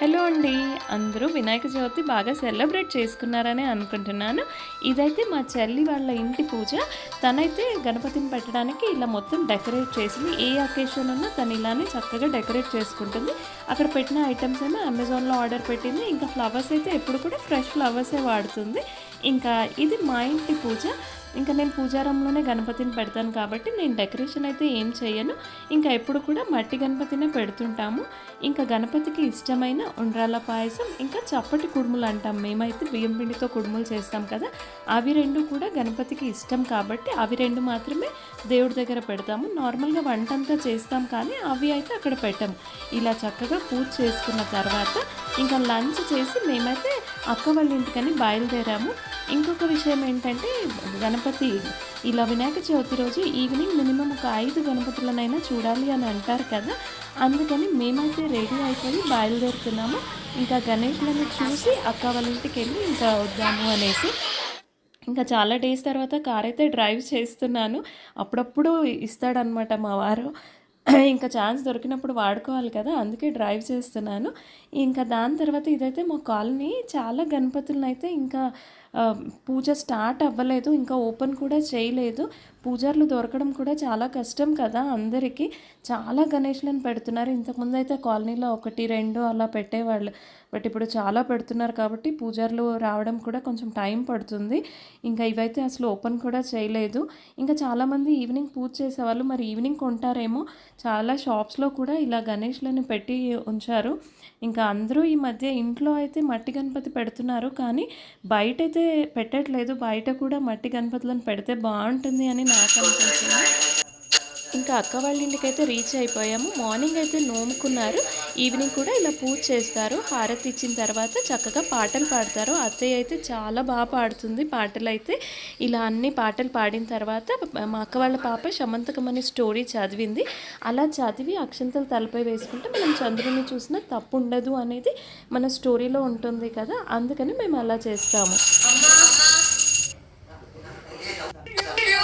Hello అండి. అందరూ వినాయక చవితి బాగా సెలబ్రేట్ చేసుకున్నారని అనుకుంటున్నాను. ఇదైతే మా చెల్లి వాళ్ళ ఇంటి పూజ. తనైతే గణపతిని పెట్టడానికి ఇలా మొత్తం డెకరేట్ చేసింది. ఏ అకేషన్ ఉన్నా తను ఇలానే చక్కగా డెకరేట్ చేసుకుంటుంది. అక్కడ పెట్టిన ఐటమ్స్ ఏమో అమెజాన్లో ఆర్డర్ పెట్టింది. ఇంకా ఫ్లవర్స్ అయితే ఎప్పుడు కూడా ఫ్రెష్ ఫ్లవర్సే వాడుతుంది. ఇంకా ఇది మా ఇంటి పూజ. ఇంకా నేను పూజారంలోనే గణపతిని పెడతాను కాబట్టి నేను డెకరేషన్ అయితే ఏం చేయను. ఇంకా ఎప్పుడు కూడా మట్టి గణపతినే పెడుతుంటాము. ఇంకా గణపతికి ఇష్టమైన ఉండ్రాల పాయసం ఇంకా చప్పటి కుడుములు అంటాం. మేమైతే బియ్యం పిండితో కుడుములు చేస్తాం కదా. అవి రెండు కూడా గణపతికి ఇష్టం కాబట్టి అవి రెండు మాత్రమే దేవుడి దగ్గర పెడతాము. నార్మల్గా వంట అంతా చేస్తాం కానీ అవి అయితే అక్కడ పెట్టాము ఇలా చక్కగా పూజ చేసుకున్న తర్వాత ఇంకా లంచ్ చేసి మేమైతే అక్క వాళ్ళ ఇంటికని బయలుదేరాము. ఇంకొక విషయం ఏంటంటే గణపతి ఇలా వినాయక చవితి రోజు ఈవినింగ్ మినిమం ఒక ఐదు గణపతులనైనా చూడాలి అని అంటారు కదా. అందుకని మేమైతే రెడీ అయిపోయి బయలుదేరుతున్నాము. ఇంకా గణేష్లను చూసి అక్క వాళ్ళ ఇంటికి వెళ్ళి ఇంకా వద్దాము అనేసి. ఇంకా చాలా డేస్ తర్వాత కార్ అయితే డ్రైవ్ చేస్తున్నాను. అప్పుడప్పుడు ఇస్తాడనమాట మా వారు. ఇంకా ఛాన్స్ దొరికినప్పుడు వాడుకోవాలి కదా అందుకే డ్రైవ్ చేస్తున్నాను. ఇంకా దాని తర్వాత ఇదైతే మా కాలనీ చాలా గణపతులను అయితే ఇంకా పూజ స్టార్ట్ అవ్వలేదు ఇంకా ఓపెన్ కూడా చేయలేదు. పూజారులు దొరకడం కూడా చాలా కష్టం కదా అందరికీ. చాలా గణేష్లను పెడుతున్నారు. ఇంతకుముందు అయితే కాలనీలో ఒకటి రెండు అలా పెట్టేవాళ్ళు. బట్ ఇప్పుడు చాలా పెడుతున్నారు కాబట్టి పూజారులు రావడం కూడా కొంచెం టైం పడుతుంది. ఇంకా ఇవైతే అసలు ఓపెన్ కూడా చేయలేదు. ఇంకా చాలామంది ఈవినింగ్ పూజ చేసేవాళ్ళు మరి ఈవినింగ్ కొంటారేమో. చాలా షాప్స్లో కూడా ఇలా గణేష్లను పెట్టి ఉంచారు. ఇంకా అందరూ ఈ మధ్య ఇంట్లో అయితే మట్టి గణపతి పెడుతున్నారు. కానీ బయట అయితే పెట్టట్లేదు. బయట కూడా మట్టి గణపతులను పెడితే బాగుంటుంది అని నాకు అనిపించింది ఇంకా అక్క వాళ్ళ ఇంటికైతే రీచ్ అయిపోయాము. మార్నింగ్ అయితే నోముకున్నారు. ఈవినింగ్ కూడా ఇలా పూజ చేస్తారు. హారతి ఇచ్చిన తర్వాత చక్కగా పాటలు పాడతారు. అత్తయ్య అయితే చాలా బాగా పాడుతుంది పాటలు అయితే ఇలా అన్ని పాటలు పాడిన తర్వాత మా అక్క వాళ్ళ పాప శమంతకం అనే స్టోరీ చదివింది. అలా చదివి అక్షంతలు తలపై వేసుకుంటే మనం చంద్రుని చూసినా తప్పు ఉండదు అనేది మన స్టోరీలో ఉంటుంది కదా. అందుకని మేము అలా చేస్తాము.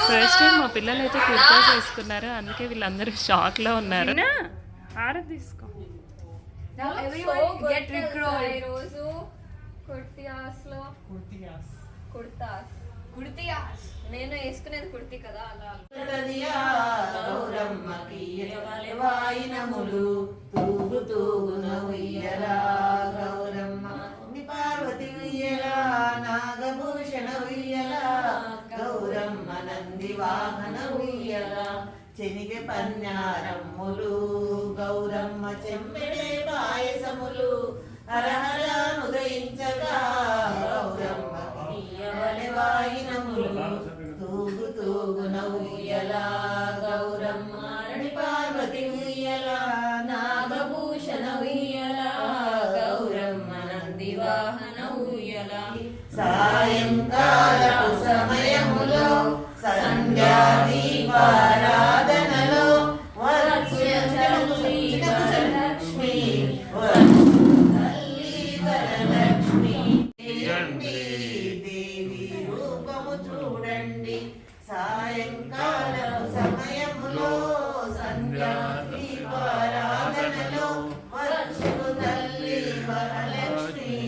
ఫస్ట్ టైం మా పిల్లలు అయితే కుర్తా చేసుకున్నారు. అందుకే వీళ్ళందరూ షాక్లో ఉన్నారు హారతి తీసుకో. ఈరోజు కుర్తియాస్ కుర్తాస్ కుర్తియాస్ నేను వేసుకునేది కుర్తి కదా అలా. తూగు గౌరమ్మ నంది వాహన ఉయ్యలా చెనిగె పన్యారమ్ములు గౌరమ్మ చెమ్మెడే పాయసములు హరహర ఉదయించగా గౌరమ్మ ఇయ్యవలె వాయినములు తూగు తూగున ఉయ్యలా గౌరమ్మ రణి పార్వతి ఉయ్యల నాగభూషణ ఉయ్యల గౌరమ్మ నంది వాహన ఉయ్యల. సాయంకాలపు సాయంకాల సమయంలో సంధ్యా దీపారాధనలో వచ్చు తల్లి మహాలక్ష్మి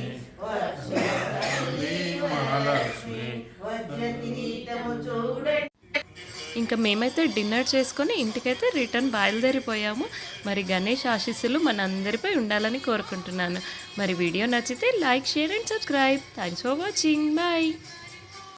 వర్షు తల్లి మహాలక్ష్మి వజ్ర కిరీటము చూడండి ఇంకా మేమైతే డిన్నర్ చేసుకొని ఇంటికైతే రిటర్న్ బయలుదేరిపోయాము. మరి గణేష్ ఆశీస్సులు మనందరిపై ఉండాలని కోరుకుంటున్నాను. మరి వీడియో నచ్చితే like share and subscribe. Thanks for watching bye